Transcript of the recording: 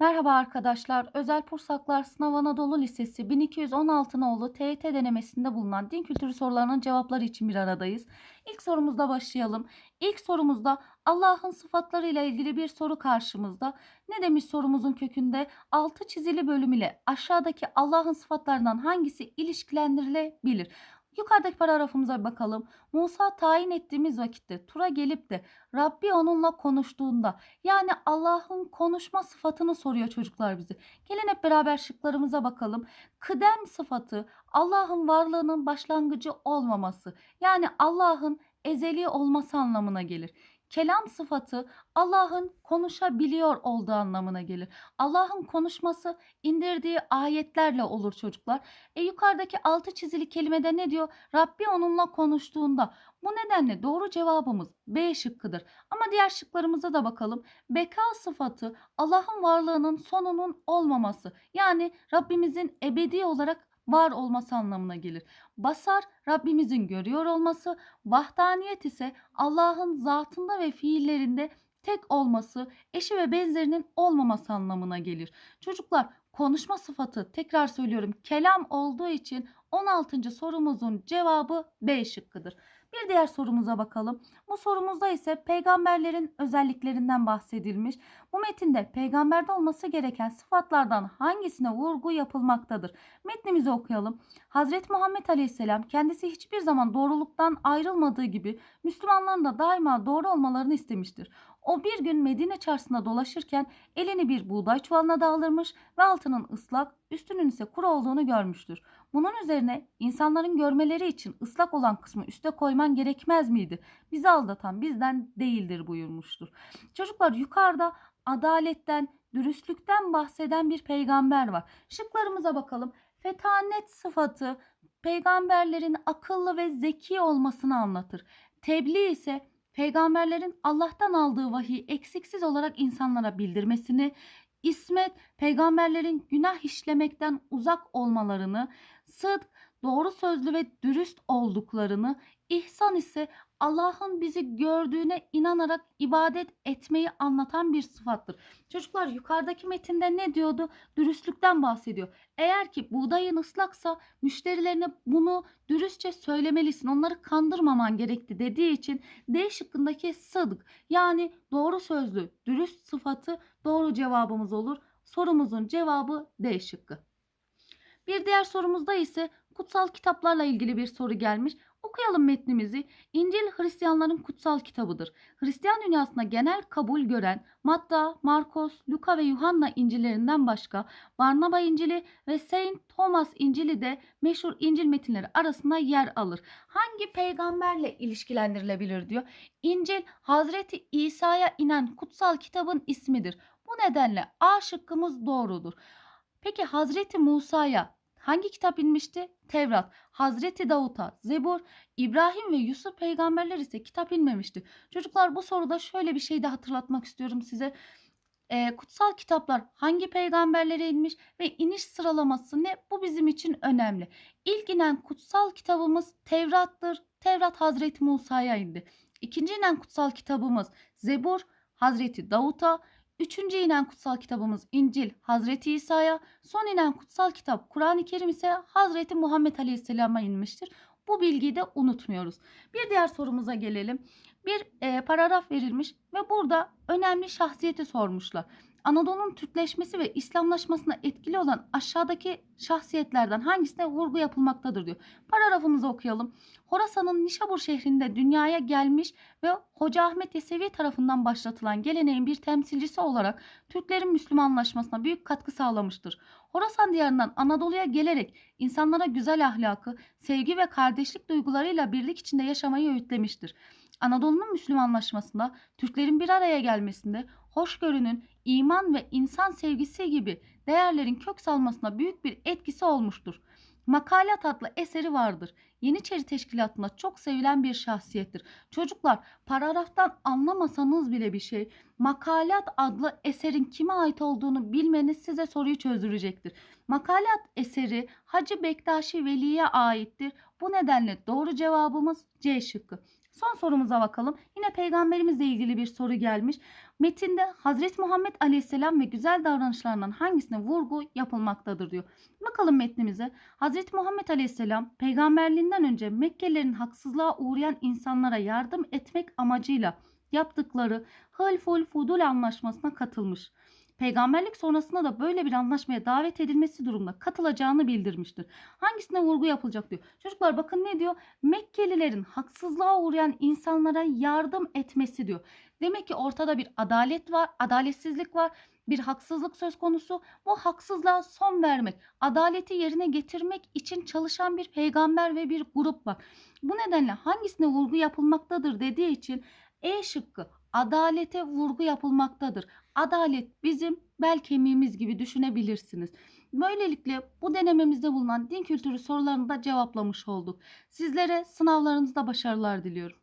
Merhaba arkadaşlar. Özel Pursaklar Sınav Anadolu Lisesi 1216 nolu TYT denemesinde bulunan din kültürü sorularının cevapları için bir aradayız. İlk sorumuzda başlayalım. İlk sorumuzda Allah'ın sıfatlarıyla ilgili bir soru karşımızda. Ne demiş sorumuzun kökünde? Altı çizili bölüm ile aşağıdaki Allah'ın sıfatlarından hangisi ilişkilendirilebilir? Yukarıdaki paragrafımıza bakalım. Musa tayin ettiğimiz vakitte Tur'a gelip de Rabbi onunla konuştuğunda yani Allah'ın konuşma sıfatını soruyor çocuklar bize. Gelin hep beraber şıklarımıza bakalım. Kıdem sıfatı Allah'ın varlığının başlangıcı olmaması. Yani Allah'ın ezeli olması anlamına gelir. Kelam sıfatı Allah'ın konuşabiliyor olduğu anlamına gelir. Allah'ın konuşması indirdiği ayetlerle olur çocuklar. E yukarıdaki altı çizili kelimede ne diyor? Rabbi onunla konuştuğunda. Bu nedenle doğru cevabımız B şıkkıdır. Ama diğer şıklarımıza da bakalım. Beka sıfatı Allah'ın varlığının sonunun olmaması. Yani Rabbimizin ebedi olarak var olması anlamına gelir. Basar Rabbimizin görüyor olması, vahdaniyet ise Allah'ın zatında ve fiillerinde tek olması, eşi ve benzerinin olmaması anlamına gelir. Çocuklar konuşma sıfatı tekrar söylüyorum kelam olduğu için 16. sorumuzun cevabı B şıkkıdır. Bir diğer sorumuza bakalım. Bu sorumuzda ise peygamberlerin özelliklerinden bahsedilmiş. Bu metinde peygamberde olması gereken sıfatlardan hangisine vurgu yapılmaktadır? Metnimizi okuyalım. Hazreti Muhammed Aleyhisselam kendisi hiçbir zaman doğruluktan ayrılmadığı gibi Müslümanların da daima doğru olmalarını istemiştir. O bir gün Medine çarşısında dolaşırken elini bir buğday çuvalına daldırmış ve altının ıslak, üstünün ise kuru olduğunu görmüştür. Bunun üzerine insanların görmeleri için ıslak olan kısmı üste koyman gerekmez miydi? Bizi aldatan bizden değildir buyurmuştur. Çocuklar yukarıda adaletten, dürüstlükten bahseden bir peygamber var. Şıklarımıza bakalım. Fetanet sıfatı peygamberlerin akıllı ve zeki olmasını anlatır. Tebliğ ise peygamberlerin Allah'tan aldığı vahiy eksiksiz olarak insanlara bildirmesini, İsmet peygamberlerin günah işlemekten uzak olmalarını, sıdk doğru sözlü ve dürüst olduklarını, ihsan ise Allah'ın bizi gördüğüne inanarak ibadet etmeyi anlatan bir sıfattır. Çocuklar yukarıdaki metinde ne diyordu? Dürüstlükten bahsediyor. Eğer ki buğdayın ıslaksa müşterilerine bunu dürüstçe söylemelisin. Onları kandırmaman gerekti dediği için D şıkkındaki sıdk yani doğru sözlü, dürüst sıfatı doğru cevabımız olur. Sorumuzun cevabı D şıkkı. Bir diğer sorumuzda ise kutsal kitaplarla ilgili bir soru gelmiş. Okuyalım metnimizi. İncil Hristiyanların kutsal kitabıdır. Hristiyan dünyasına genel kabul gören Matta, Markos, Luka ve Yuhanna İncillerinden başka Barnaba İncili ve Saint Thomas İncili de meşhur İncil metinleri arasında yer alır. Hangi peygamberle ilişkilendirilebilir diyor. İncil Hazreti İsa'ya inen kutsal kitabın ismidir. Bu nedenle A şıkkımız doğrudur. Peki Hazreti Musa'ya hangi kitap inmişti? Tevrat. Hazreti Davut'a Zebur, İbrahim ve Yusuf peygamberler ise kitap inmemişti. Çocuklar bu soruda şöyle bir şey de hatırlatmak istiyorum size. Ee, kutsal kitaplar hangi peygamberlere inmiş ve iniş sıralaması ne? Bu bizim için önemli. İlk inen kutsal kitabımız Tevrat'tır. Tevrat Hazreti Musa'ya indi. İkinci inen kutsal kitabımız Zebur Hazreti Davut'a. Üçüncü inen kutsal kitabımız İncil Hazreti İsa'ya, son inen kutsal kitap Kur'an-ı Kerim ise Hazreti Muhammed Aleyhisselam'a inmiştir. Bu bilgiyi de unutmuyoruz. Bir diğer sorumuza gelelim. Bir e, paragraf verilmiş ve burada önemli şahsiyeti sormuşlar. Anadolu'nun Türkleşmesi ve İslamlaşmasına etkili olan aşağıdaki şahsiyetlerden hangisine vurgu yapılmaktadır diyor. Paragrafımızı okuyalım. Horasan'ın Nişabur şehrinde dünyaya gelmiş ve Hoca Ahmet Yesevi tarafından başlatılan geleneğin bir temsilcisi olarak Türklerin Müslümanlaşmasına büyük katkı sağlamıştır. Horasan diyarından Anadolu'ya gelerek insanlara güzel ahlakı, sevgi ve kardeşlik duygularıyla birlik içinde yaşamayı öğütlemiştir. Anadolu'nun Müslümanlaşmasında, Türklerin bir araya gelmesinde, hoşgörünün, iman ve insan sevgisi gibi değerlerin kök salmasına büyük bir etkisi olmuştur. Makalat adlı eseri vardır. Yeniçeri Teşkilatı'nda çok sevilen bir şahsiyettir. Çocuklar paragraftan anlamasanız bile bir şey Makalat adlı eserin kime ait olduğunu bilmeniz size soruyu çözdürecektir. Makalat eseri Hacı Bektaşi Veli'ye aittir. Bu nedenle doğru cevabımız C şıkkı. Son sorumuza bakalım. Yine peygamberimizle ilgili bir soru gelmiş. Metinde Hazreti Muhammed Aleyhisselam ve güzel davranışlarından hangisine vurgu yapılmaktadır diyor. Bakalım metnimize. Hazreti Muhammed Aleyhisselam peygamberliğinden önce Mekkelilerin haksızlığa uğrayan insanlara yardım etmek amacıyla yaptıkları Hılful Fudul anlaşmasına katılmış. Peygamberlik sonrasında da böyle bir anlaşmaya davet edilmesi durumunda katılacağını bildirmiştir. Hangisine vurgu yapılacak diyor. Çocuklar bakın ne diyor? Mekkelilerin haksızlığa uğrayan insanlara yardım etmesi diyor. Demek ki ortada bir adalet var, adaletsizlik var, bir haksızlık söz konusu. Bu haksızlığa son vermek, adaleti yerine getirmek için çalışan bir peygamber ve bir grup var. Bu nedenle hangisine vurgu yapılmaktadır dediği için E şıkkı adalete vurgu yapılmaktadır. Adalet bizim bel kemiğimiz gibi düşünebilirsiniz. Böylelikle bu denememizde bulunan din kültürü sorularını da cevaplamış olduk. Sizlere sınavlarınızda başarılar diliyorum.